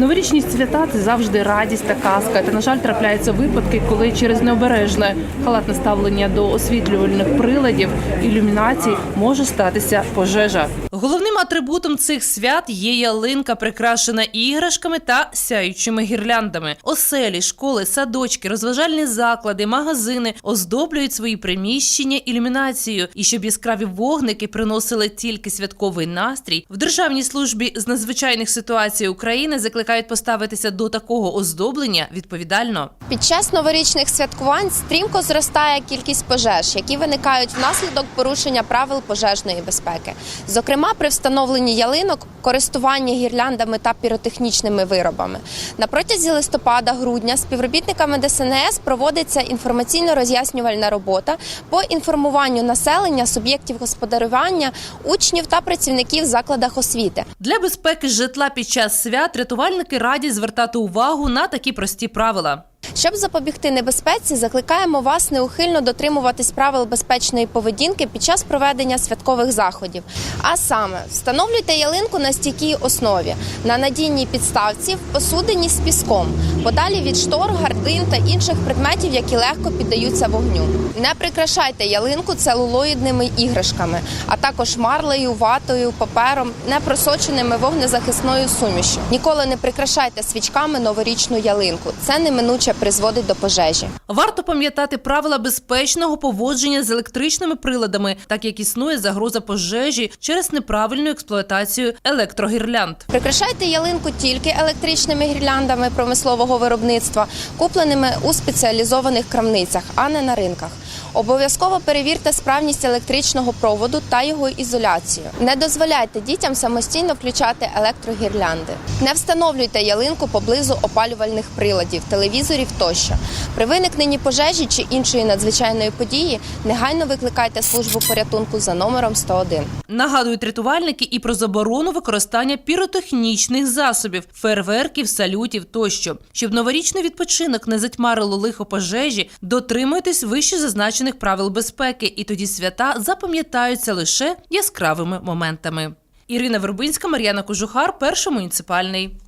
Новорічні свята це завжди радість та казка. Та на жаль, трапляються випадки, коли через необережне халатне ставлення до освітлювальних приладів ілюмінацій може статися пожежа. Головним атрибутом цих свят є ялинка, прикрашена іграшками та сяючими гірляндами. Оселі, школи, садочки, розважальні заклади, магазини оздоблюють свої приміщення ілюмінацією. І щоб яскраві вогники приносили тільки святковий настрій, в Державній службі з надзвичайних ситуацій України закликають поставитися до такого оздоблення відповідально. Під час новорічних святкувань стрімко зростає кількість пожеж, які виникають внаслідок порушення правил пожежної безпеки. Зокрема, при встановленні ялинок, користування гірляндами та піротехнічними виробами. На протязі листопада-грудня співробітниками ДСНС проводиться інформаційно-роз'яснювальна робота по інформуванню населення, суб'єктів господарювання, учнів та працівників в закладах освіти. Для безпеки житла під час свят рятувальники радять звертати увагу на такі прості правила. Щоб запобігти небезпеці, закликаємо вас неухильно дотримуватись правил безпечної поведінки під час проведення святкових заходів. А саме встановлюйте ялинку на стійкій основі, на надійній підставці, в посудині з піском, подалі від штор, гардин та інших предметів, які легко піддаються вогню. Не прикрашайте ялинку целулоїдними іграшками, а також марлею, ватою, папером, не просоченими вогнезахисною сумішю. Ніколи не прикрашайте свічками новорічну ялинку. Це неминуче призводить до пожежі. Варто пам'ятати правила безпечного поводження з електричними приладами, так як існує загроза пожежі через неправильну експлуатацію електрогірлянд. Прикрашайте ялинку тільки електричними гірляндами промислового виробництва, купленими у спеціалізованих крамницях, а не на ринках. Обов'язково перевірте справність електричного проводу та його ізоляцію. Не дозволяйте дітям самостійно включати електрогірлянди. Не встановлюйте ялинку поблизу опалювальних приладів, телевізорів тощо. При виникненні пожежі чи іншої надзвичайної події негайно викликайте службу порятунку за номером 101. Нагадують рятувальники і про заборону використання піротехнічних засобів, фейерверків, салютів тощо. Щоб новорічний відпочинок не затьмарило лихо пожежі, дотримуйтесь вище зазначених правил безпеки, і тоді свята запам'ятаються лише яскравими моментами. Ірина Вербинська, Мар'яна Кожухар, перший муніципальний.